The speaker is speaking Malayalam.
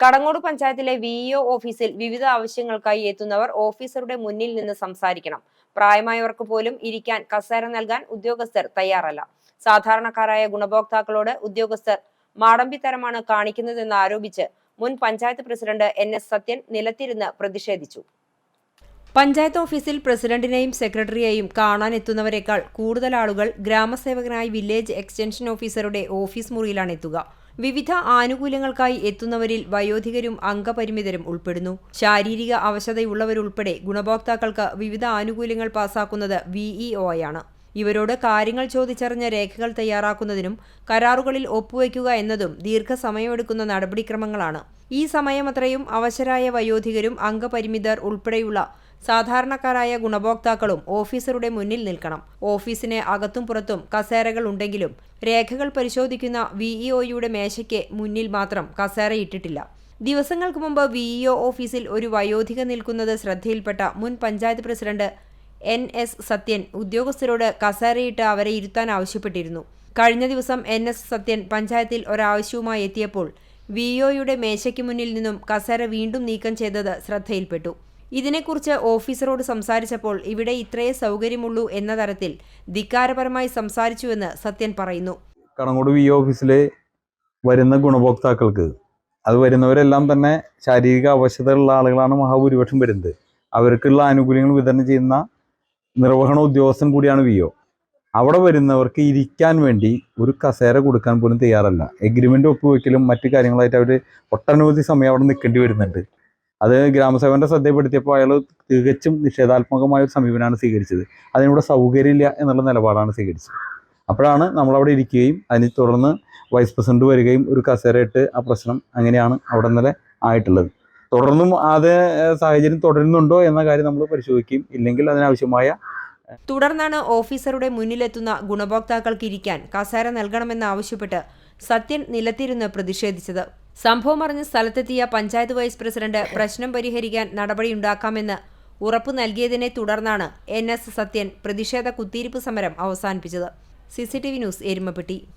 കടങ്ങോട് പഞ്ചായത്തിലെ വിഇഒ ഓഫീസിൽ വിവിധ ആവശ്യങ്ങൾക്കായി എത്തുന്നവർ ഓഫീസറുടെ മുന്നിൽ നിന്ന് സംസാരിക്കണം. പ്രായമായവർക്ക് പോലും ഇരിക്കാൻ കസേര നൽകാൻ ഉദ്യോഗസ്ഥർ തയ്യാറല്ല. സാധാരണക്കാരായ ഗുണഭോക്താക്കളോട് ഉദ്യോഗസ്ഥർ മാടമ്പിത്തരമാണ് കാണിക്കുന്നതെന്ന് ആരോപിച്ച് മുൻ panchayat president N S Sathyan നിലത്തിരുന്ന് പ്രതിഷേധിച്ചു. പഞ്ചായത്ത് ഓഫീസിൽ പ്രസിഡന്റിനെയും സെക്രട്ടറിയെയും കാണാനെത്തുന്നവരെക്കാൾ കൂടുതൽ ആളുകൾ ഗ്രാമസേവകനായി വില്ലേജ് എക്സ്റ്റൻഷൻ ഓഫീസറുടെ ഓഫീസ് മുറിയിലാണ് എത്തുക. വിവിധ ആനുകൂല്യങ്ങൾക്കായി എത്തുന്നവരിൽ വയോധികരും അംഗപരിമിതരും ഉൾപ്പെടുന്നു. ശാരീരിക അവശതയുള്ളവരുൾപ്പെടെ ഗുണഭോക്താക്കൾക്ക് വിവിധ ആനുകൂല്യങ്ങൾ പാസാക്കുന്നത് വിഇഒയാണ് ഇവരോട് കാര്യങ്ങൾ ചോദിച്ചറിഞ്ഞ രേഖകൾ തയ്യാറാക്കുന്നതിനും കരാറുകളിൽ ഒപ്പുവയ്ക്കുക എന്നതും ദീർഘസമയമെടുക്കുന്ന നടപടിക്രമങ്ങളാണ്. ഈ സമയമത്രയും അവശരായ വയോധികരും അംഗപരിമിതർ ഉൾപ്പെടെയുള്ള സാധാരണക്കാരായ ഗുണഭോക്താക്കളും ഓഫീസറുടെ മുന്നിൽ നിൽക്കണം. ഓഫീസിന് അകത്തും പുറത്തും കസേരകൾ ഉണ്ടെങ്കിലും രേഖകൾ പരിശോധിക്കുന്ന വിഇഒയുടെ മേശയ്ക്ക് മുന്നിൽ മാത്രം കസേരയിട്ടിട്ടില്ല ദിവസങ്ങൾക്ക് മുമ്പ് വിഇഒ ഓഫീസിൽ ഒരു വയോധിക നിൽക്കുന്നത് ശ്രദ്ധയിൽപ്പെട്ട മുൻ panchayat president N S Sathyan ഉദ്യോഗസ്ഥരോട് കസേരയിട്ട് അവരെ ഇരുത്താൻ ആവശ്യപ്പെട്ടിരുന്നു. കഴിഞ്ഞ ദിവസം എൻ എസ് സത്യൻ പഞ്ചായത്തിൽ ഒരാവശ്യവുമായി എത്തിയപ്പോൾ വി ഒയുടെ മേശയ്ക്ക് മുന്നിൽ നിന്നും കസേര വീണ്ടും നീക്കം ചെയ്തത് ശ്രദ്ധയിൽപ്പെട്ടു. ഇതിനെക്കുറിച്ച് ഓഫീസറോട് സംസാരിച്ചപ്പോൾ ഇവിടെ ഇത്രയേ സൗകര്യമുള്ളൂ എന്ന തരത്തിൽ ധിക്കാരപരമായി സംസാരിച്ചുവെന്ന് സത്യൻ പറയുന്നു. കടങ്ങോട് വി ഓഫീസിലെ വരുന്ന ഗുണഭോക്താക്കൾക്ക് അത് വരുന്നവരെല്ലാം തന്നെ ശാരീരിക അവശതയുള്ള ആളുകളാണ് മഹാഭൂരിപക്ഷം വരുന്നത്. അവർക്കുള്ള ആനുകൂല്യങ്ങൾ വിതരണം ചെയ്യുന്ന നിർവഹണ ഉദ്യോഗസ്ഥൻ കൂടിയാണ് വി ഒ അവിടെ വരുന്നവർക്ക് ഇരിക്കാൻ വേണ്ടി ഒരു കസേര കൊടുക്കാൻ പോലും തയ്യാറല്ല. എഗ്രിമെന്റ് ഒപ്പുവെക്കലും മറ്റു കാര്യങ്ങളായിട്ട് അവർ ഒട്ടനവധി സമയം അവിടെ നിൽക്കേണ്ടി വരുന്നുണ്ട്. അത് ഗ്രാമസേവന്റെ ശ്രദ്ധയപ്പെടുത്തിയപ്പോൾ അയാൾ തികച്ചും നിഷേധാത്മകമായ ഒരു സമീപനമാണ് സ്വീകരിച്ചത്. അതിനിവിടെ സൗകര്യമില്ല എന്നുള്ള നിലപാടാണ് സ്വീകരിച്ചത്. അപ്പോഴാണ് നമ്മളവിടെ ഇരിക്കുകയും അതിനെ തുടർന്ന് വൈസ് പ്രസിഡന്റ് വരികയും ഒരു കസേര ഇട്ട് ആ പ്രശ്നം അങ്ങനെയാണ് അവിടെ ഇന്നലെ ആയിട്ടുള്ളത്. തുടർന്നും അതേ സാഹചര്യം തുടരുന്നുണ്ടോ എന്ന കാര്യം നമ്മൾ പരിശോധിക്കും. ഇല്ലെങ്കിൽ അതിനാവശ്യമായ തുടർന്നാണ് ഓഫീസറുടെ മുന്നിലെത്തുന്ന ഗുണഭോക്താക്കൾക്ക് ഇരിക്കാൻ കസേര നൽകണമെന്നാവശ്യപ്പെട്ട് സത്യൻ നിലത്തിരുന്ന് പ്രതിഷേധിച്ചത്. സംഭവം അറിഞ്ഞ് സ്ഥലത്തെത്തിയ പഞ്ചായത്ത് വൈസ് പ്രസിഡന്റ് പ്രശ്നം പരിഹരിക്കാൻ നടപടിയുണ്ടാക്കാമെന്ന് ഉറപ്പു നൽകിയതിനെ തുടർന്നാണ് എൻ എസ് സത്യൻ പ്രതിഷേധ കുത്തിയിരിപ്പ് സമരം അവസാനിപ്പിച്ചത്. CCTV news Erumappetty.